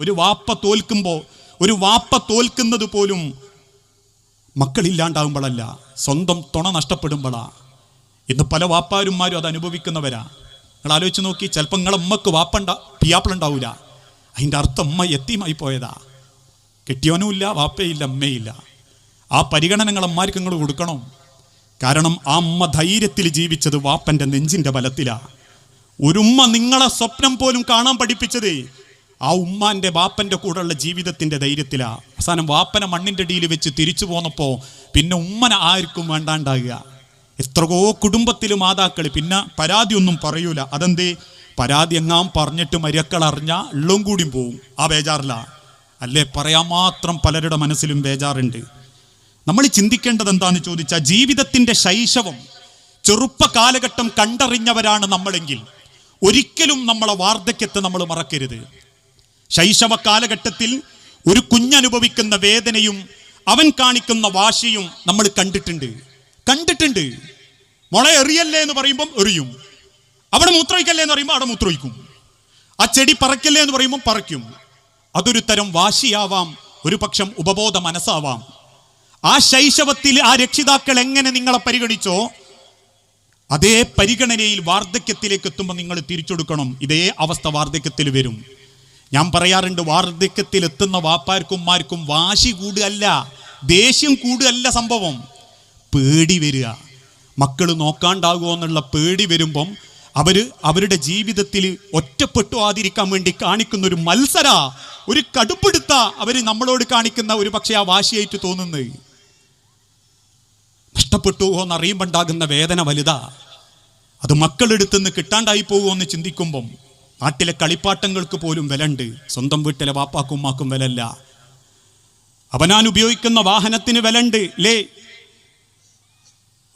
ഒരു വാപ്പ തോൽക്കുമ്പോൾ ഒരു വാപ്പ തോൽക്കുന്നത് പോലും മക്കളില്ലാണ്ടാകുമ്പോഴല്ല സ്വന്തം തുണ നഷ്ടപ്പെടുമ്പോഴാ. ഇന്ന് പല വാപ്പാരുമാരും അത് അനുഭവിക്കുന്നവരാ. നിങ്ങൾ ആലോചിച്ച് നോക്കി ചിലപ്പോൾ നിങ്ങളെ ഉമ്മക്ക് വാപ്പണ്ട പിയാപ്പിളുണ്ടാവില്ല അതിന്റെ അർത്ഥം ഉമ്മ എത്തിയുമായി പോയതാ. കെട്ടിയവനുമില്ല വാപ്പയില്ല അമ്മയില്ല ആ പരിഗണന നിങ്ങളമ്മമാർക്ക് നിങ്ങൾ കൊടുക്കണം. കാരണം ആ അമ്മ ധൈര്യത്തിൽ ജീവിച്ചത് വാപ്പന്റെ നെഞ്ചിന്റെ ബലത്തിലാണ് ഒരുമ്മ നിങ്ങളെ സ്വപ്നം പോലും കാണാൻ പഠിപ്പിച്ചത് ആ ഉമ്മാന്റെ വാപ്പന്റെ കൂടെയുള്ള ജീവിതത്തിന്റെ ധൈര്യത്തിലാണ് അവസാനം വാപ്പനെ മണ്ണിന്റെ അടിയിൽ വെച്ച് തിരിച്ചു പോന്നപ്പോൾ പിന്നെ ഉമ്മനെ ആർക്കും വേണ്ടാണ്ടാകുക. എത്രയോ കുടുംബത്തിൽ മാതാക്കൾ പിന്നെ പരാതി ഒന്നും പറയൂല. അതെന്തേ? പരാതി എങ്ങാം പറഞ്ഞിട്ട് മരിയക്കൾ അറിഞ്ഞ ഉള്ളും കൂടിയും പോവും. ആ ബേജാറില്ല അല്ലേ? പറയാൻ മാത്രം പലരുടെ മനസ്സിലും ബേജാറുണ്ട്. നമ്മൾ ചിന്തിക്കേണ്ടത് എന്താണെന്ന് ചോദിച്ചാൽ ജീവിതത്തിന്റെ ശൈശവം ചെറുപ്പ കാലഘട്ടം കണ്ടറിഞ്ഞവരാണ് നമ്മളെങ്കിൽ ഒരിക്കലും നമ്മളെ വാർദ്ധക്യത്തെ നമ്മൾ മറക്കരുത്. ശൈശവ കാലഘട്ടത്തിൽ ഒരു കുഞ്ഞനുഭവിക്കുന്ന വേദനയും അവൻ കാണിക്കുന്ന വാശിയും നമ്മൾ കണ്ടിട്ടുണ്ട്. കണ്ടിട്ടുണ്ട്. മുള എറിയല്ലേ എന്ന് പറയുമ്പം എറിയും. അവിടെ മൂത്രയിക്കല്ലേ എന്ന് പറയുമ്പോൾ അവിടെ മൂത്രയിക്കും ആ ചെടി പറക്കല്ലേ എന്ന് പറയുമ്പോൾ പറയ്ക്കും അതൊരു തരം വാശിയാവാം ഒരു പക്ഷം ഉപബോധ മനസ്സാവാം. ആ ശൈശവത്തിൽ ആ രക്ഷിതാക്കൾ എങ്ങനെ നിങ്ങളെ പരിഗണിച്ചോ അതേ പരിഗണനയിൽ വാർദ്ധക്യത്തിലേക്ക് എത്തുമ്പോൾ നിങ്ങൾ തിരിച്ചെടുക്കണം. ഇതേ അവസ്ഥ വാർദ്ധക്യത്തിൽ വരും. ഞാൻ പറയാറുണ്ട് വാർദ്ധക്യത്തിൽ എത്തുന്ന വാപ്പാർക്കുമാർക്കും വാശി കൂടുകയല്ല ദേഷ്യം കൂടുകയല്ല സംഭവം. പേടി വരിക. മക്കൾ നോക്കാണ്ടാകുമോ എന്നുള്ള പേടി വരുമ്പം അവർ അവരുടെ ജീവിതത്തിൽ ഒറ്റപ്പെട്ടു ആതിരിക്കാൻ വേണ്ടി കാണിക്കുന്ന ഒരു മത്സര ഒരു കടുപ്പെടുത്ത അവർ നമ്മളോട് കാണിക്കുന്ന ഒരു പക്ഷേ ആ വാശിയായിട്ട് തോന്നുന്നത്. നഷ്ടപ്പെട്ടു എന്നറിയുമ്പോണ്ടാകുന്ന വേദന വലുതാ. അത് മക്കളെടുത്തുനിന്ന് കിട്ടാണ്ടായി പോകുമോ എന്ന് ചിന്തിക്കുമ്പം നാട്ടിലെ കളിപ്പാട്ടങ്ങൾക്ക് പോലും വിലണ്ട്. സ്വന്തം വീട്ടിലെ വാപ്പാക്കും ഉമ്മാക്കും വിലല്ല. അവനാൻ ഉപയോഗിക്കുന്ന വാഹനത്തിന് വിലണ്ട്. ലേ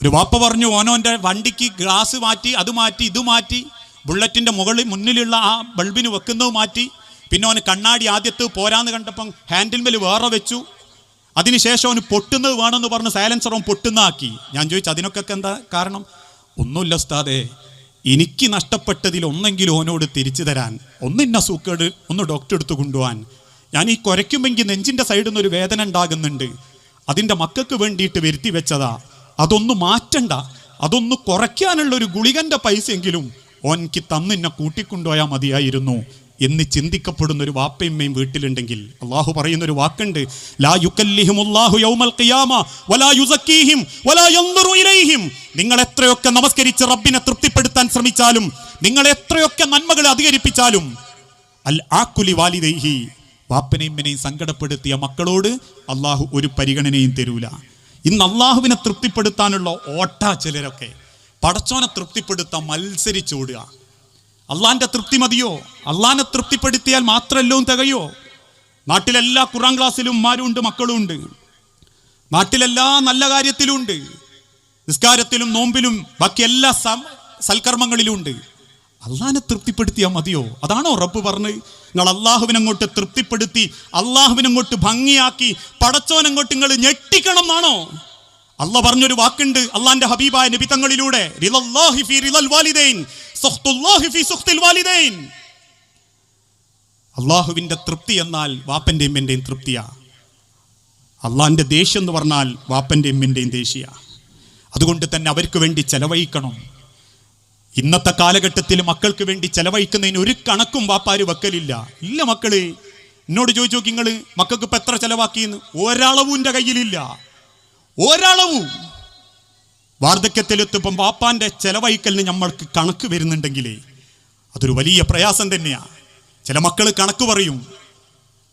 ഒരു വാപ്പ പറഞ്ഞു ഓനോന്റെ വണ്ടിക്ക് ഗ്ലാസ് മാറ്റി അത് മാറ്റി ഇത് മാറ്റി ബുള്ളറ്റിന്റെ മുകളിൽ മുന്നിലുള്ള ആ ബൾബിന് വെക്കുന്നത് മാറ്റി. പിന്നെ അവന് കണ്ണാടി ആദ്യത്ത് പോരാന്ന് കണ്ടപ്പം ഹാൻഡിൽമേൽ വേറെ വെച്ചു. അതിനുശേഷം അവന് പൊട്ടുന്നത് വേണമെന്ന് പറഞ്ഞ് സൈലൻസറും അവൻ പൊട്ടുന്നതാക്കി. ഞാൻ ചോദിച്ചു അതിനൊക്കെ എന്താ കാരണം? ഒന്നുമില്ല ഉസ്താദേ. എനിക്ക് നഷ്ടപ്പെട്ടതിൽ ഒന്നെങ്കിലും ഓനോട് തിരിച്ചു തരാൻ ഒന്ന് ഇന്ന സൂക്കേട് ഒന്ന് ഡോക്ടർ എടുത്ത് കൊണ്ടുപോകാൻ. ഞാൻ ഈ കുരയ്ക്കുമെങ്കിൽ നെഞ്ചിന്റെ സൈഡിൽ നിന്ന് ഒരു വേദന ഉണ്ടാകുന്നുണ്ട്. അതിന്റെ മക്കൾക്ക് വേണ്ടിയിട്ട് വരുത്തി വെച്ചതാ. അതൊന്ന് മാറ്റണ്ട. അതൊന്ന് കുറയ്ക്കാനുള്ള ഒരു ഗുളികന്റെ പൈസയെങ്കിലും ഓൻക്ക് തന്നിന്നെ കൂട്ടിക്കൊണ്ടുപോയാൽ മതിയായിരുന്നു. എന്ന് ചിന്തിക്കപ്പെടുന്ന ഒരു വാപ്പയമ്മയും വീട്ടിലുണ്ടെങ്കിൽ അള്ളാഹു പറയുന്ന ഒരു വാക്കുണ്ട് ലാ യൗമൽ ഖിയാമ വലാ വലാ ഇലൈഹിം. നിങ്ങൾ എത്രയൊക്കെ നമസ്കരിച്ച് റബ്ബിനെ തൃപ്തിപ്പെടുത്താൻ ശ്രമിച്ചാലും നിങ്ങൾ എത്രയൊക്കെ നന്മകൾ അധികരിപ്പിച്ചാലും അൽ ആക്കുലി വാലിദൈഹി വാപ്പനെയും ഇമ്മനെയും സങ്കടപ്പെടുത്തിയ മക്കളോട് അള്ളാഹു ഒരു പരിഗണനയും തരൂല. ഇന്ന് അള്ളാഹുവിനെ തൃപ്തിപ്പെടുത്താനുള്ള ഓട്ട ചിലരൊക്കെ പടച്ചോനെ തൃപ്തിപ്പെടുത്താൻ മത്സരിച്ചോടുക. അള്ളാന്റെ തൃപ്തി മതിയോ? അള്ളാനെ തൃപ്തിപ്പെടുത്തിയാൽ മാത്രമല്ലോ തികയോ? നാട്ടിലെല്ലാ ഖുറാൻ ക്ലാസ്സിലും മക്കളും ഉണ്ട് നാട്ടിലെല്ലാ നല്ല കാര്യത്തിലും ഉണ്ട് നിസ്കാരത്തിലും നോമ്പിലും ബാക്കി എല്ലാ സം- സൽക്കർമ്മങ്ങളിലും ഉണ്ട് അള്ളാഹിനെ തൃപ്തിപ്പെടുത്തിയാൽ മതിയോ? അതാണോ റബ്ബ് പറഞ്ഞ് നിങ്ങൾ അള്ളാഹുവിനങ്ങോട്ട് തൃപ്തിപ്പെടുത്തി അള്ളാഹുവിനങ്ങോട്ട് ഭംഗിയാക്കി പടച്ചോനങ്ങോട്ട് നിങ്ങൾ ഞെട്ടിക്കണം എന്നാണോ? അല്ല പറഞ്ഞൊരു വാക്കുണ്ട്. അള്ളാന്റെ ഹബീബായ നിബിത്തങ്ങളിലൂടെ. അള്ളാഹുവിന്റെ തൃപ്തി എന്നാൽ വാപ്പന്റെയും എന്റെയും തൃപ്തിയാ. അള്ളാന്റെ ദേഷ്യം എന്ന് പറഞ്ഞാൽ വാപ്പന്റെയും എന്റെയും ദേഷ്യ. അതുകൊണ്ട് തന്നെ അവർക്ക് വേണ്ടി ചെലവഴിക്കണം. ഇന്നത്തെ കാലഘട്ടത്തിൽ മക്കൾക്ക് വേണ്ടി ചെലവഴിക്കുന്നതിന് ഒരു കണക്കും വാപ്പാര് വെക്കലില്ല. ഇല്ല മക്കൾ എന്നോട് ചോദിച്ചു നോക്കി നിങ്ങൾ മക്കൾക്ക് ഇപ്പം എത്ര ചെലവാക്കിയെന്ന്? ഒരളവും എന്റെ കയ്യിലില്ല. ഒരളവും വാർദ്ധക്യത്തിലെത്തുമ്പം പാപ്പാന്റെ ചെലവഴിക്കലിന് നമ്മൾക്ക് കണക്ക് വരുന്നുണ്ടെങ്കിലേ അതൊരു വലിയ പ്രയാസം തന്നെയാണ് ചില മക്കൾ കണക്ക് പറയും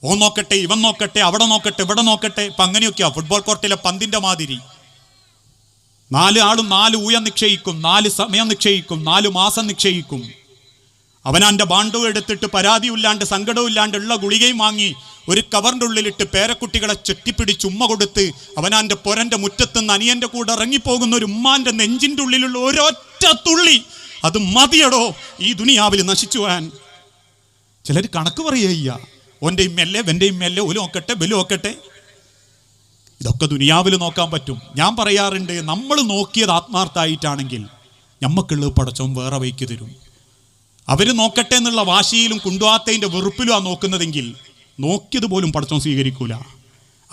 ഓ നോക്കട്ടെ ഇവൻ നോക്കട്ടെ അവിടെ നോക്കട്ടെ ഇവിടെ നോക്കട്ടെ ഇപ്പൊ അങ്ങനെയൊക്കെയാ. ഫുട്ബോൾ കോർട്ടിലെ പന്തിന്റെ മാതിരി. നാല് ആളും നാല് ഊയം നിക്ഷയിക്കും നാല് സമയം നിക്ഷയിക്കും നാല് മാസം നിക്ഷയിക്കും അവനാന്റെ ബാണ്ടവും എടുത്തിട്ട് പരാതിയില്ലാണ്ട് സങ്കടവും ഉള്ള ഗുളികയും വാങ്ങി ഒരു കവറിന്റെ ഉള്ളിലിട്ട് പേരക്കുട്ടികളെ ചെട്ടിപ്പിടിച്ച് ഉമ്മ കൊടുത്ത് അവനാന്റെ പൊരന്റെ മുറ്റത്തുനിന്ന് അനിയന്റെ കൂടെ ഇറങ്ങിപ്പോകുന്ന ഒരു ഉമ്മാന്റെ നെഞ്ചിന്റെ ഉള്ളിലുള്ള ഒരൊറ്റ തുള്ളി. അത് മതിയടോ. ഈ ദുനിയാവിൽ നശിച്ചു പോകാൻ ചിലർ കണക്ക് പറയുക ഓന്റെ ഇമ്മല്ലേ എന്റെ ഇമ്മല്ലേ ഒരു നോക്കട്ടെ ബലു നോക്കട്ടെ. ഇതൊക്കെ ദുനിയാവിൽ നോക്കാൻ പറ്റും. ഞാൻ പറയാറുണ്ട് നമ്മൾ നോക്കിയത് ആത്മാർത്ഥമായിട്ടാണെങ്കിൽ ഞമ്മക്കുള്ളത് പടച്ചവും വേറെ വയ്ക്ക് തരും. അവർ നോക്കട്ടെ എന്നുള്ള വാശിയിലും കുണ്ടുവാത്തതിന്റെ വെറുപ്പിലും ആ നോക്കുന്നതെങ്കിൽ നോക്കിയത് പോലും പടച്ചോൻ സ്വീകരിക്കൂല.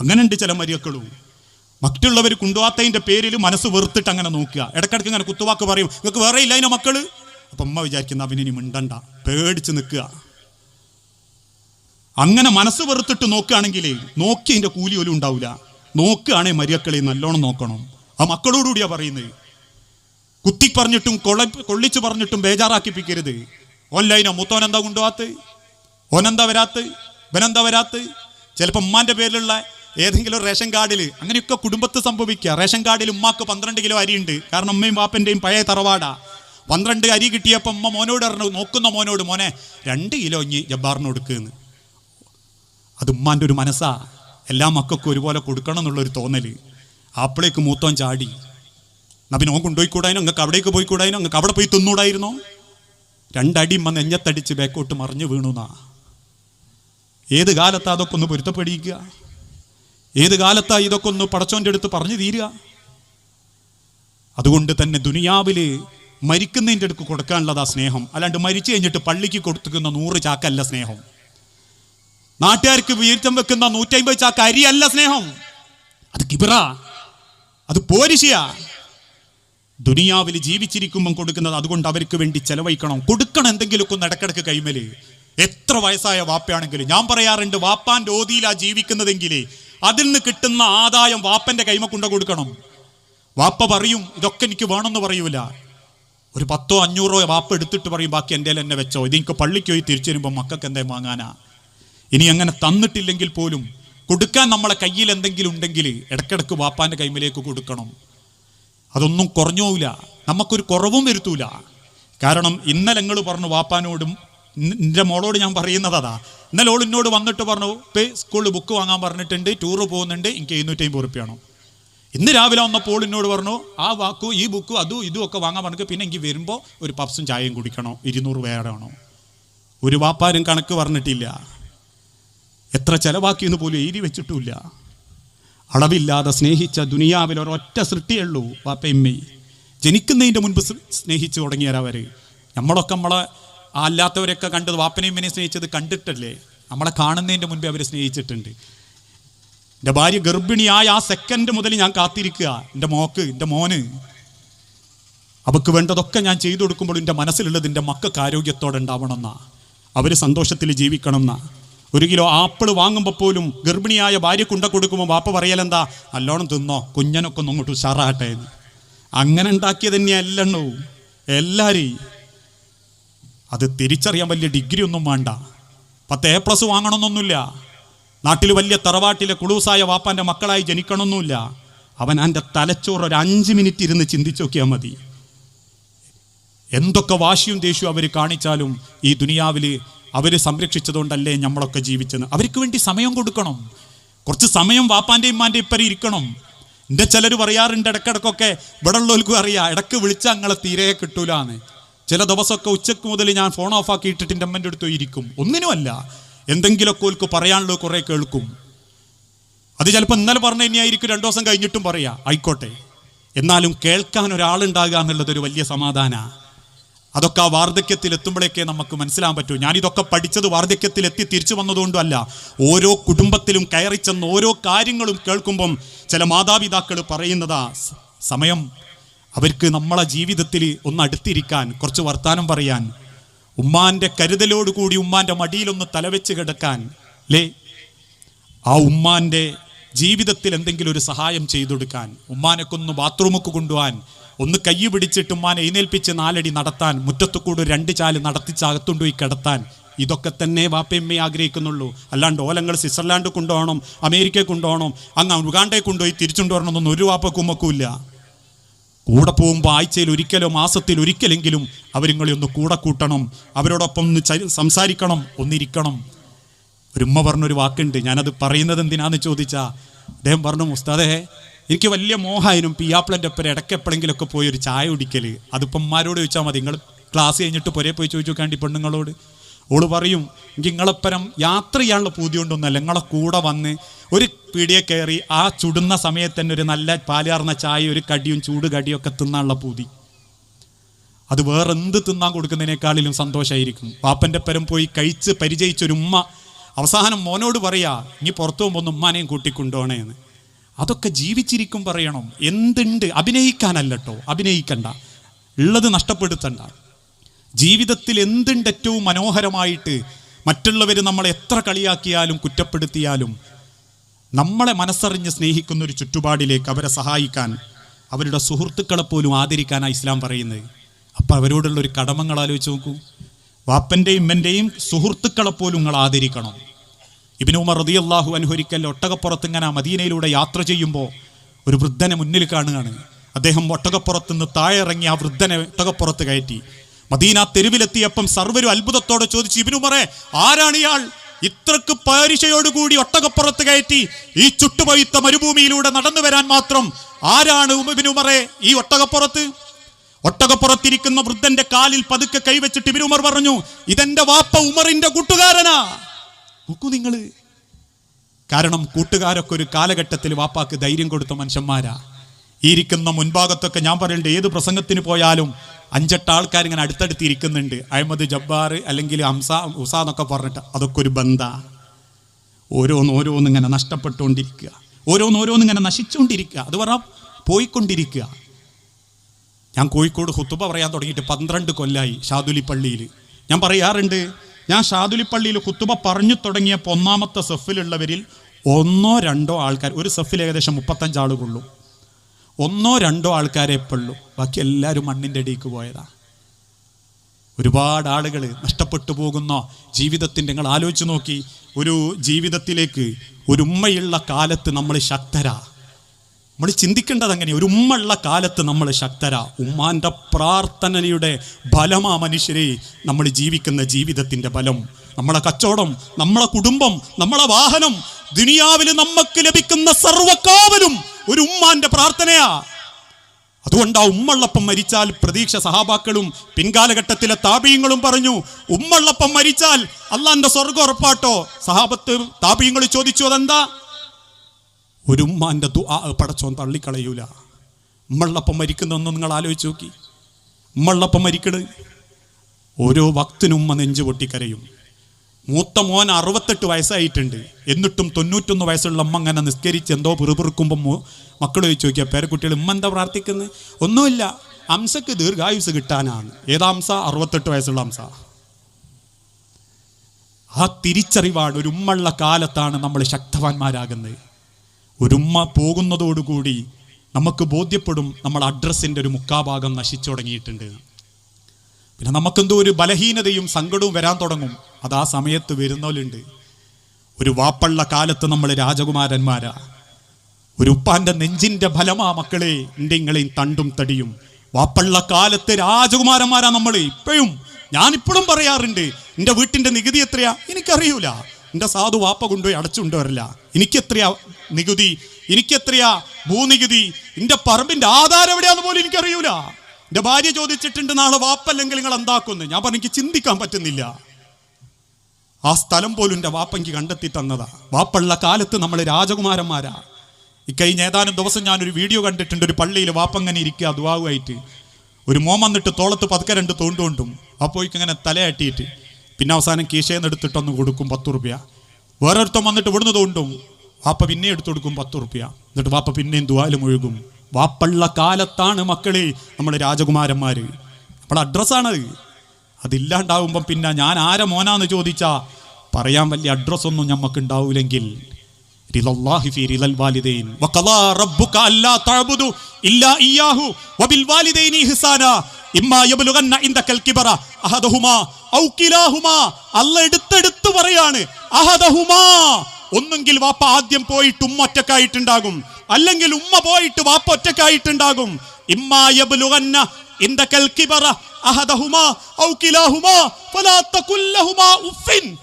അങ്ങനെയുണ്ട് ചില മരിയക്കളും മറ്റുള്ളവർ കുണ്ടുവാത്തതിന്റെ പേരിൽ മനസ്സ് വെറുത്തിട്ട് അങ്ങനെ നോക്കുക. ഇടയ്ക്കിടയ്ക്ക് ഇങ്ങനെ കുത്തുവാക്ക് പറയും. നിങ്ങൾക്ക് വേറെ ഇല്ല അതിന്റെ മക്കൾ അപ്പം അമ്മ വിചാരിക്കുന്ന അവനിനി മിണ്ടണ്ട. പേടിച്ച് നിൽക്കുക. അങ്ങനെ മനസ്സ് വെറുത്തിട്ട് നോക്കുകയാണെങ്കിൽ നോക്കി അതിന്റെ കൂലി പോലും ഉണ്ടാവില്ല നോക്കുകയാണെങ്കിൽ മരിയക്കളെ നല്ലോണം നോക്കണം. ആ മക്കളോടുകൂടിയാണ് പറയുന്നത്. കുത്തി പറഞ്ഞിട്ടും കൊള്ള കൊള്ളിച്ചു പറഞ്ഞിട്ടും ബേജാറാക്കിപ്പിക്കരുത്. ഓൺലൈനോ മൂത്തോൻ എന്താ കൊണ്ടുപോകാത്ത? ഓനെന്താ വരാത്ത്? ഇവനെന്താ വരാത്ത്? ചിലപ്പോൾ ഉമ്മാന്റെ പേരിലുള്ള ഏതെങ്കിലും റേഷൻ കാർഡിൽ അങ്ങനെയൊക്കെ കുടുംബത്ത് സംഭവിക്കുക. റേഷൻ കാർഡിൽ ഉമ്മാക്ക് പന്ത്രണ്ട് കിലോ അരിയുണ്ട് കാരണം ഉമ്മയും വാപ്പന്റെയും പഴയ തറവാടാ. പന്ത്രണ്ട് അരി കിട്ടിയപ്പോൾ ഉമ്മ മോനോട് പറഞ്ഞു നോക്കുന്ന മോനോട് മോനെ രണ്ട് കിലോ ഇഞ്ഞി ജബ്ബാറിന് കൊടുക്കുന്നു അത് ഉമ്മാന്റെ ഒരു മനസ്സാ. എല്ലാ മക്കൾക്കും ഒരുപോലെ കൊടുക്കണം എന്നുള്ളൊരു തോന്നൽ ആപ്പിളേക്ക് മൂത്തോൻ ചാടി. നബി പിന്നെ ഓൻ കൊണ്ടുപോയിക്കൂടായിനോ? നിങ്ങൾക്ക് അവിടേക്ക് പോയിക്കൂടായിനോ? നിങ്ങൾക്ക് അവിടെ പോയി തിന്നൂടായിരുന്നോ? രണ്ടടി വന്ന് നെഞ്ഞത്തടിച്ച് ബാക്കോട്ട് മറിഞ്ഞു വീണുന്നാ. ഏത് കാലത്താ അതൊക്കെ ഒന്ന് പൊരുത്തപ്പെടിയിക്കുക? ഏത് കാലത്താ ഇതൊക്കെ ഒന്ന് പടച്ചോന്റെ അടുത്ത് പറഞ്ഞു തീരുക? അതുകൊണ്ട് തന്നെ ദുനിയാവിൽ മരിക്കുന്നതിന്റെ അടുക്ക് കൊടുക്കാനുള്ളതാ സ്നേഹം. അല്ലാണ്ട് മരിച്ചു കഴിഞ്ഞിട്ട് പള്ളിക്ക് കൊടുത്തുക്കുന്ന നൂറ് ചാക്കല്ല സ്നേഹം. നാട്ടുകാർക്ക് വീഴ്ചം വെക്കുന്ന നൂറ്റമ്പത് ചാക്ക് അരിയല്ല സ്നേഹം. അത് കിബിറ. അത് പോരിശിയ ദുനിയാവിൽ ജീവിച്ചിരിക്കുമ്പം കൊടുക്കുന്നത് അതുകൊണ്ട് അവർക്ക് വേണ്ടി ചെലവഴിക്കണം. കൊടുക്കണം എന്തെങ്കിലുമൊക്കെ ഒന്ന് ഇടക്കിടക്ക് കൈമൽ. എത്ര വയസ്സായ വാപ്പയാണെങ്കിലും ഞാൻ പറയാറുണ്ട് വാപ്പാന്റെ ഓതിയിലാ ജീവിക്കുന്നതെങ്കിൽ അതിൽ നിന്ന് കിട്ടുന്ന ആദായം വാപ്പന്റെ കൈമ കൊണ്ട കൊടുക്കണം. വാപ്പ പറയും ഇതൊക്കെ എനിക്ക് വേണമെന്ന് പറയൂല. ഒരു പത്തോ അഞ്ഞൂറോ വാപ്പ എടുത്തിട്ട് പറയും ബാക്കി എന്റെ എന്നെ വെച്ചോ. ഇത് എനിക്ക് പള്ളിക്ക് പോയി തിരിച്ചു വരുമ്പോൾ മക്കൾക്ക് എന്തേ വാങ്ങാനാ? ഇനി അങ്ങനെ തന്നിട്ടില്ലെങ്കിൽ പോലും കൊടുക്കാൻ നമ്മളെ കയ്യിൽ എന്തെങ്കിലും ഉണ്ടെങ്കിൽ ഇടക്കിടക്ക് വാപ്പാന്റെ കൈമിലേക്ക് കൊടുക്കണം. അതൊന്നും കുറഞ്ഞോവില്ല നമുക്കൊരു കുറവും വരുത്തൂല. കാരണം ഇന്നലെ നിങ്ങൾ പറഞ്ഞു വാപ്പാനോടും എന്റെ മോളോട് ഞാൻ പറയുന്നത് അതാ ഇന്നലെ ഓൾ എന്നോട് വന്നിട്ട് പറഞ്ഞു ഇപ്പോൾ സ്കൂളിൽ ബുക്ക് വാങ്ങാൻ പറഞ്ഞിട്ടുണ്ട് ടൂറ് പോകുന്നുണ്ട് എനിക്ക് എഴുന്നൂറ്റി അമ്പത് റുപ്യാണോ ഇന്ന് രാവിലെ വന്നപ്പോൾ എന്നോട് പറഞ്ഞു ആ വാക്കു ഈ ബുക്കും അതും ഇതും ഒക്കെ വാങ്ങാൻ പറഞ്ഞു പിന്നെ എനിക്ക് വരുമ്പോൾ ഒരു പപ്സും ചായയും കുടിക്കണോ ഇരുന്നൂറ് വേറെയാണോ ഒരു വാപ്പാരും കണക്ക് പറഞ്ഞിട്ടില്ല. എത്ര ചിലവാക്കിയെന്ന് പോലും എഴുതി വെച്ചിട്ടുമില്ല. അളവില്ലാതെ സ്നേഹിച്ച ദുനിയാവിൽ ഒരൊറ്റ സൃഷ്ടിയുള്ളൂ വാപ്പയമ്മയും ജനിക്കുന്നതിന്റെ മുൻപ് സ്നേഹിച്ചു തുടങ്ങിയവർ നമ്മളൊക്കെ നമ്മളെ അല്ലാത്തവരൊക്കെ കണ്ടത് വാപ്പനെയും സ്നേഹിച്ചത് കണ്ടിട്ടല്ലേ? നമ്മളെ കാണുന്നതിന്റെ മുൻപേ അവർ സ്നേഹിച്ചിട്ടുണ്ട്. എന്റെ ഭാര്യ ഗർഭിണിയായ ആ സെക്കൻഡ് മുതൽ ഞാൻ കാത്തിരിക്കുക. എന്റെ മോക്ക് എന്റെ മോന്. അവക്ക് വേണ്ടതൊക്കെ ഞാൻ ചെയ്തു കൊടുക്കുമ്പോൾ എന്റെ മനസ്സിലുള്ളത് എന്റെ മക്കൾക്ക് ആരോഗ്യത്തോടെ ഉണ്ടാവണമെന്നാ. അവർ സന്തോഷത്തിൽ ജീവിക്കണം എന്നാ ഒരു കിലോ ആപ്പിൾ വാങ്ങുമ്പോൾ പോലും ഗർഭിണിയായ ഭാര്യ കുണ്ട കൊടുക്കുമ്പോൾ വാപ്പ പറയലെന്താ? നല്ലോണം തിന്നോ കുഞ്ഞനൊക്കെ ഒന്ന് അങ്ങോട്ട് ഉഷാറാട്ടെ എന്ന്. അങ്ങനെ ഉണ്ടാക്കിയത് തന്നെയല്ലെണ്ണോ എല്ലാവരെയും അത് തിരിച്ചറിയാൻ വലിയ ഡിഗ്രി ഒന്നും വേണ്ട. പത്ത് എ പ്ലസ് വാങ്ങണമെന്നൊന്നുമില്ല. നാട്ടിൽ വലിയ തറവാട്ടിലെ കുളൂസായ വാപ്പാന്റെ മക്കളായി ജനിക്കണമെന്നില്ല അവൻ എന്റെ തലച്ചോറ് ഒരു അഞ്ച് മിനിറ്റ് ഇരുന്ന് ചിന്തിച്ചു നോക്കിയാൽ മതി. എന്തൊക്കെ വാശിയും ദേഷ്യവും അവർ കാണിച്ചാലും ഈ ദുനിയാവിൽ അവർ സംരക്ഷിച്ചതുകൊണ്ടല്ലേ നമ്മളൊക്കെ ജീവിച്ചത് അവർക്ക് വേണ്ടി സമയം കൊടുക്കണം. കുറച്ച് സമയം വാപ്പാന്റെയും മാന്റെ ഇപ്പം ഇരിക്കണം. എന്റെ ചിലർ പറയാറുണ്ട് ഇടക്കിടക്കൊക്കെ ഇവിടെ ഉള്ളവർക്കും അറിയാം ഇടയ്ക്ക് വിളിച്ചാൽ അങ്ങളെ തീരെ കിട്ടൂലാന്ന്. ചില ദിവസമൊക്കെ ഉച്ചയ്ക്ക് മുതൽ ഞാൻ ഫോൺ ഓഫ് ആക്കി ഇട്ടിട്ട് എന്റെ അമ്മന്റെ അടുത്ത് ഇരിക്കും. ഒന്നിനുമല്ല എന്തെങ്കിലുമൊക്കെ ഓൽക്ക് പറയാനുള്ളത് കുറേ കേൾക്കും. അത് ചിലപ്പോൾ ഇന്നലെ പറഞ്ഞ തന്നെയായിരിക്കും രണ്ടു ദിവസം കഴിഞ്ഞിട്ടും പറയാം. ആയിക്കോട്ടെ. എന്നാലും കേൾക്കാൻ ഒരാളുണ്ടാകുക എന്നുള്ളതൊരു വലിയ സമാധാനമാണ് അതൊക്കെ ആ വാർദ്ധക്യത്തിൽ എത്തുമ്പോഴേക്കേ നമുക്ക് മനസ്സിലാൻ പറ്റൂ. ഞാനിതൊക്കെ പഠിച്ചത് വാർദ്ധക്യത്തിൽ എത്തി തിരിച്ചു വന്നതുകൊണ്ടല്ല ഓരോ കുടുംബത്തിലും കയറി ചെന്ന് ഓരോ കാര്യങ്ങളും കേൾക്കുമ്പം ചില മാതാപിതാക്കൾ പറയുന്നതാ സമയം അവർക്ക് നമ്മളെ ജീവിതത്തിൽ ഒന്ന് അടുത്തിരിക്കാൻ കുറച്ച് വർത്താനം പറയാൻ ഉമ്മാന്റെ കരുതലോടുകൂടി ഉമ്മാന്റെ മടിയിലൊന്ന് തലവെച്ച് കിടക്കാൻ ലേ ആ ഉമ്മാന്റെ ജീവിതത്തിൽ എന്തെങ്കിലും ഒരു സഹായം ചെയ്തു കൊടുക്കാൻ ഉമ്മാനൊക്കെ ഒന്ന് ബാത്റൂമൊക്കെ കൊണ്ടുപോകാൻ ഒന്ന് കൈ പിടിച്ചിട്ട് ഉമ്മാനെ എഴുന്നേൽപ്പിച്ച് നാലടി നടത്താൻ മുറ്റത്തു കൂടെ ഒരു രണ്ട് ചാൽ നടത്തിച്ച് ഈ കിടത്താൻ. ഇതൊക്കെ തന്നെ വാപ്പയമ്മയെ ആഗ്രഹിക്കുന്നുള്ളൂ. അല്ലാണ്ട് ഓലങ്ങൾ സ്വിറ്റ്സർലാൻഡ് കൊണ്ടുപോകണം അമേരിക്കയിൽ കൊണ്ടുപോകണം അങ്ങ് ഉഗാണ്ടയിൽ കൊണ്ടുപോയി തിരിച്ചുകൊണ്ടുവരണമെന്നൊന്നും ഒരു വാപ്പക്കും ഒക്കില്ല കൂടെ പോകുമ്പോൾ ആഴ്ചയിൽ ഒരിക്കലോ മാസത്തിൽ ഒരിക്കലെങ്കിലും അവരിങ്ങളെ ഒന്ന് കൂടെ കൂട്ടണം അവരോടൊപ്പം ഒന്ന് സംസാരിക്കണം ഒന്നിരിക്കണം. ഒരുമ്മ പറഞ്ഞൊരു വാക്കുണ്ട് ഞാനത് പറയുന്നത് എന്തിനാന്ന് ചോദിച്ചാ അദ്ദേഹം പറഞ്ഞു മുസ്താദേ എനിക്ക് വലിയ മോഹായനും പിയാപ്പിളന്റെ ഒപ്പം ഇടയ്ക്ക് എപ്പോഴെങ്കിലുമൊക്കെ പോയി ഒരു ചായ കുടിക്കൽ അതിപ്പം ഉമ്മാരോട് ചോദിച്ചാൽ മതി നിങ്ങൾ ക്ലാസ് കഴിഞ്ഞിട്ട് പുരേ പോയി ചോദിച്ചു നോക്കാണ്ടി പെണ്ണുങ്ങളോട്. ഓൾ പറയും എനിക്ക് നിങ്ങളെപ്പരം യാത്ര ചെയ്യാനുള്ള പൂതി കൊണ്ടൊന്നല്ല നിങ്ങളെ കൂടെ വന്ന് ഒരു പീടിയെ കയറി ആ ചുടുന്ന സമയത്ത് തന്നെ ഒരു നല്ല പാലാർന്ന ചായ ഒരു കടിയും ചൂട് കടിയും ഒക്കെ തിന്നാനുള്ള പൂതി. അത് വേറെ എന്ത് തിന്നാൻ കൊടുക്കുന്നതിനേക്കാളിലും സന്തോഷമായിരിക്കും പാപ്പന്റെ പരം പോയി കഴിച്ച് പരിചയിച്ചൊരു ഉമ്മ അവസാനം മോനോട് പറയാ ഇനി പുറത്തു പോകുമ്പോൾ ഒന്ന് ഉമ്മാനെയും കൂട്ടിക്കൊണ്ടോണേ എന്ന് അതൊക്കെ ജീവിച്ചിരിക്കും പറയണം. എന്തുണ്ട്? അഭിനയിക്കാനല്ല കേട്ടോ അഭിനയിക്കണ്ട. ഉള്ളത് നഷ്ടപ്പെടുത്തണ്ട. ജീവിതത്തിൽ എന്തുണ്ട് ഏറ്റവും മനോഹരമായിട്ട്? മറ്റുള്ളവർ നമ്മളെ എത്ര കളിയാക്കിയാലും കുറ്റപ്പെടുത്തിയാലും നമ്മളെ മനസ്സറിഞ്ഞ് സ്നേഹിക്കുന്ന ഒരു ചുറ്റുപാടിലേക്ക് അവരെ സഹായിക്കാൻ അവരുടെ സുഹൃത്തുക്കളെ പോലും ആദരിക്കാനാണ് ഇസ്ലാം പറയുന്നത്. അപ്പം അവരോടുള്ള ഒരു കടമങ്ങൾ ആലോചിച്ച് നോക്കൂ. വാപ്പന്റെയും ഇമ്മന്റെയും സുഹൃത്തുക്കളെ പോലും നിങ്ങൾ ആദരിക്കണം. ഇബിന് ഉമർ റതിയല്ലാഹു അനുഹരിക്കൽ ഒട്ടകപ്പുറത്ത് ഇങ്ങനെ മദീനയിലൂടെ യാത്ര ചെയ്യുമ്പോൾ ഒരു വൃദ്ധനെ മുന്നിൽ കാണുകയാണ്. അദ്ദേഹം ഒട്ടകപ്പുറത്ത് നിന്ന് താഴെ ഇറങ്ങി ആ വൃദ്ധനെ ഒട്ടകപ്പുറത്ത് കയറ്റി. മദീന തെരുവിലെത്തിയപ്പം സർവരും അത്ഭുതത്തോടെ ചോദിച്ചു ഇബിനു ഉമറെ ആരാണ് ഇയാൾ? ഇത്രക്ക് പരിശയോടുകൂടി ഒട്ടകപ്പുറത്ത് കയറ്റി ഈ ചുട്ടുപഴുത്ത മരുഭൂമിയിലൂടെ നടന്നു വരാൻ മാത്രം ആരാണ് ഇബിനു ഉമറെ ഈ ഒട്ടകപ്പുറത്ത്? ഒട്ടകപ്പുറത്തിരിക്കുന്ന വൃദ്ധന്റെ കാലിൽ പതുക്കെ കൈവച്ചിട്ട് ഇബിനു ഉമർ പറഞ്ഞു ഇതെന്റെ വാപ്പ ഉമറിന്റെ കൂട്ടുകാരനാ. നോക്കൂ നിങ്ങൾ കാരണം കൂട്ടുകാരൊക്കെ ഒരു കാലഘട്ടത്തിൽ വാപ്പാക്ക് ധൈര്യം കൊടുത്ത മനുഷ്യന്മാരാ. ഇരിക്കുന്ന മുൻഭാഗത്തൊക്കെ ഞാൻ പറയണ്ട ഏത് പ്രസംഗത്തിന് പോയാലും അഞ്ചെട്ട് ആൾക്കാർ ഇങ്ങനെ അടുത്തടുത്ത് ഇരിക്കുന്നുണ്ട്. അഹമ്മദ് ജബ്ബാർ അല്ലെങ്കിൽ ഹംസ ഉസ എന്നൊക്കെ പറഞ്ഞിട്ട് അതൊക്കെ ഒരു ബന്ധ. ഓരോന്ന് ഓരോന്ന് ഇങ്ങനെ നഷ്ടപ്പെട്ടുകൊണ്ടിരിക്കുക. ഓരോന്ന് ഓരോന്ന് ഇങ്ങനെ നശിച്ചുകൊണ്ടിരിക്കുക. അത് പറഞ്ഞാൽ പോയിക്കൊണ്ടിരിക്കുക. ഞാൻ കോഴിക്കോട് ഹുത്തുബ പറയാൻ തുടങ്ങിയിട്ട് പന്ത്രണ്ട് കൊല്ലായി ഷാദുലി പള്ളിയിൽ ഞാൻ പറയാറുണ്ട് ഞാൻ ഷാദുലിപ്പള്ളിയിൽ പള്ളിയിൽ ഹുത്തുബ പറഞ്ഞു തുടങ്ങിയപ്പോൾ ഒന്നാമത്തെ സെഫിലുള്ളവരിൽ ഒന്നോ രണ്ടോ ആൾക്കാർ ഒരു സെഫിൽ ഏകദേശം മുപ്പത്തഞ്ച് ആളുകളുള്ളൂ. ഒന്നോ രണ്ടോ ആൾക്കാരെ എപ്പോഴുള്ളൂ ബാക്കി എല്ലാവരും മണ്ണിന്റെ അടിയിൽക്ക് പോയതാണ് ഒരുപാട് ആളുകൾ നഷ്ടപ്പെട്ടു പോകുന്ന ജീവിതത്തിന്റെ നിങ്ങൾ ആലോചിച്ച് നോക്കി. ഒരു ജീവിതത്തിലേക്ക് ഒരു ഉമ്മയുള്ള കാലത്ത് നമ്മൾ ശക്തരാ. നമ്മൾ ചിന്തിക്കേണ്ടത് അങ്ങനെ ഒരു ഉമ്മുള്ള കാലത്ത് നമ്മൾ ശക്തരാ. ഉമ്മാന്റെ പ്രാർത്ഥനയുടെ ഫലമാ മനുഷ്യരെ നമ്മൾ ജീവിക്കുന്ന ജീവിതത്തിന്റെ ഫലം. നമ്മളെ കച്ചവടം നമ്മളെ കുടുംബം നമ്മളെ വാഹനം ദുനിയാവിൽ നമുക്ക് ലഭിക്കുന്ന സർവകാവലും ഒരു ഉമ്മാന്റെ പ്രാർത്ഥനയാ. അതുകൊണ്ട് ആ ഉമ്മള്ളപ്പം മരിച്ചാൽ പ്രതീക്ഷ സഹാബാക്കളും പിൻകാലഘട്ടത്തിലെ താപീയങ്ങളും പറഞ്ഞു ഉമ്മള്ളപ്പം മരിച്ചാൽ അള്ളാന്റെ സ്വർഗം ഉറപ്പാട്ടോ? സഹാബത്ത് താപീയങ്ങൾ ചോദിച്ചു അതെന്താ? ഒരു ഉമ്മാന്റെ ദുആ പടച്ചോൻ തള്ളിക്കളയൂല. ഉമ്മള്ളപ്പം മരിക്കുന്നതെന്ന് നിങ്ങൾ ആലോചിച്ച് നോക്കി. ഉമ്മള്ളപ്പം മരിക്കണ്. ഓരോ വക്തിനും ഉമ്മ നെഞ്ചു പൊട്ടിക്കരയും. മൂത്ത മോൻ അറുപത്തെട്ട് വയസ്സായിട്ടുണ്ട്. എന്നിട്ടും തൊണ്ണൂറ്റൊന്ന് വയസ്സുള്ള അമ്മ അങ്ങനെ നിസ്കരിച്ച് എന്തോ പിറുപിറുക്കുമ്പോൾ മക്കൾ ചോദിച്ചു നോക്കിയാൽ പേരക്കുട്ടികൾ ഉമ്മ എന്താ പ്രാർത്ഥിക്കുന്നത് ഒന്നുമില്ല. അംസക്ക് ദീർഘായുസ് കിട്ടാനാണ്. ഏതാ അംസ? അറുപത്തെട്ട് വയസ്സുള്ള അംസ. ആ തിരിച്ചറിവാണ് ഒരു ഉമ്മള്ള കാലത്താണ് നമ്മൾ ശക്തവാന്മാരാകുന്നത്. ഒരു ഉമ്മ പോകുന്നതോടുകൂടി നമുക്ക് ബോധ്യപ്പെടും നമ്മൾ അഡ്രസ്സിന്റെ ഒരു മുക്കാഭാഗം നശിച്ചു തുടങ്ങിയിട്ടുണ്ട്. പിന്നെ നമുക്കെന്തോ ഒരു ബലഹീനതയും സങ്കടവും വരാൻ തുടങ്ങും. അത് ആ സമയത്ത് വരുന്നവരുണ്ട്. ഒരു വാപ്പള്ള കാലത്ത് നമ്മൾ രാജകുമാരന്മാരാ. ഒരു ഉപ്പാന്റെ നെഞ്ചിന്റെ ഫലമാ മക്കളെ ഇന്ത്യങ്ങളെയും തണ്ടും തടിയും. വാപ്പള്ള കാലത്ത് രാജകുമാരന്മാരാ നമ്മൾ ഇപ്പോഴും ഞാനിപ്പോഴും പറയാറുണ്ട് എന്റെ വീട്ടിന്റെ നികുതി എത്രയാ? എനിക്കറിയൂല. എന്റെ സാധു വാപ്പ കൊണ്ടുപോയി അടച്ചുകൊണ്ടുവരില്ല എനിക്കെത്രയാ നികുതി. എനിക്കെത്രയാ ഭൂനികുതി? എന്റെ പറമ്പിന്റെ ആധാരം എവിടെയാന്ന് പോലും എനിക്കറിയൂല. എന്റെ ഭാര്യ ചോദിച്ചിട്ടുണ്ട് നാളെ വാപ്പല്ലെങ്കിൽ നിങ്ങൾ എന്താക്കുന്നു? ഞാൻ പറഞ്ഞു എനിക്ക് ചിന്തിക്കാൻ പറ്റുന്നില്ല. ആ സ്ഥലം പോലും എന്റെ വാപ്പയ്ക്ക് കണ്ടെത്തി തന്നതാ. വാപ്പുള്ള കാലത്ത് നമ്മൾ രാജകുമാരന്മാരാ. ഇക്കഴിഞ്ഞ ഏതാനും ദിവസം ഞാനൊരു വീഡിയോ കണ്ടിട്ടുണ്ട് ഒരു പള്ളിയിൽ വാപ്പങ്ങനെ ഇരിക്കുക ദുവാവുമായിട്ട് ഒരു മോം വന്നിട്ട് തോളത്ത് പതുക്കെ രണ്ട് തോണ്ടുകൊണ്ടും അപ്പോയിക്ക് ഇങ്ങനെ തലയാട്ടിയിട്ട് പിന്നെ അവസാനം കീശയെന്ന് എടുത്തിട്ടൊന്ന് കൊടുക്കും പത്ത് റുപ്യ. വേറൊരുത്തം വന്നിട്ട് ഇവിടുന്ന് തോണ്ടും വാപ്പ പിന്നെ എടുത്തു കൊടുക്കും പത്ത് റുപ്യ എന്നിട്ട് വാപ്പ പിന്നെയും ദുവാലും ഒഴുകും. വാപ്പുള്ള കാലത്താണ് മക്കളെ നമ്മൾ രാജകുമാരന്മാര്. നമ്മളെ അഡ്രസ്സാണത്. അതില്ലാണ്ടാവുമ്പം പിന്നെ ഞാൻ ആരെ മോനാന്ന് ചോദിച്ചാൽ പറയാൻ വലിയ അഡ്രസ്സൊന്നും ഞമ്മക്ക് ഉണ്ടാവൂലെങ്കിൽ അല്ല എടുത്തെടുത്ത് പറയാണ്. അഹദഹുമാ. ഒന്നെങ്കിൽ വാപ്പ ആദ്യം പോയിട്ട് ഉമ്മ ഒറ്റക്കായിട്ടുണ്ടാകും. അല്ലെങ്കിൽ ഉമ്മ പോയിട്ട് വാപ്പ ഒറ്റക്കായിട്ടുണ്ടാകും. ഇമ്മായബുലുഗന്ന ഇന്ദ കൽകിബറ കിബറ അഹദഹുമാ ഔ കിലാഹുമാ ഫലാ തകുല്ലഹുമാ ലഹുമാ ഉഫിൻ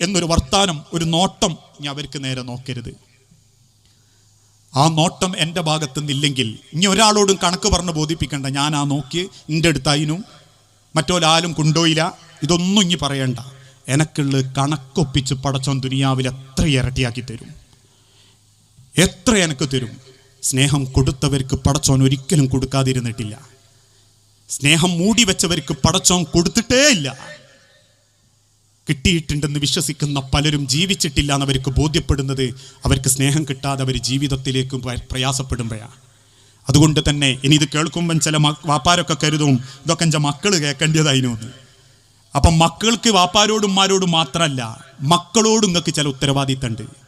എന്നൊരു വർത്താനം ഒരു നോട്ടം ഇനി അവർക്ക് നേരെ നോക്കരുത്. ആ നോട്ടം എന്റെ ഭാഗത്തു നിന്നില്ലെങ്കിൽ ഇനി ഒരാളോടും കണക്ക് പറഞ്ഞ് ബോധിപ്പിക്കണ്ട. ഞാൻ ആ നോക്കി എന്റെ അടുത്തായിനും. മറ്റൊരാലും കൊണ്ടുപോയില്ല. ഇതൊന്നും ഇനി പറയണ്ട. എനക്കുള്ള കണക്കൊപ്പിച്ച് പടച്ചോൻ ദുനിയാവിൽ എത്ര ഇരട്ടിയാക്കി തരും? എത്ര എനക്ക് തരും? സ്നേഹം കൊടുത്തവർക്ക് പടച്ചോൻ ഒരിക്കലും കൊടുക്കാതിരുന്നിട്ടില്ല. സ്നേഹം മൂടി വെച്ചവർക്ക് പടച്ചോൻ കൊടുത്തിട്ടേ ഇല്ല കിട്ടിയിട്ടുണ്ടെന്ന് വിശ്വസിക്കുന്ന പലരും ജീവിച്ചിട്ടില്ല എന്നവർക്ക് ബോധ്യപ്പെടുന്നത് അവർക്ക് സ്നേഹം കിട്ടാതെ അവർ ജീവിതത്തിലേക്ക് പ്രയാസപ്പെടുമ്പോഴാണ്. അതുകൊണ്ട് തന്നെ ഇനി ഇത് കേൾക്കുമ്പം ചില വാപ്പാരൊക്കെ കരുതും ഇതൊക്കെ എന്റെ മക്കൾ കേൾക്കേണ്ടതായിരുന്നു അപ്പം മക്കൾക്ക് വാപ്പാരോടും ഉമ്മാരോടും മാത്രമല്ല മക്കളോടും നിങ്ങൾക്ക് ചില ഉത്തരവാദിത്തമുണ്ട്.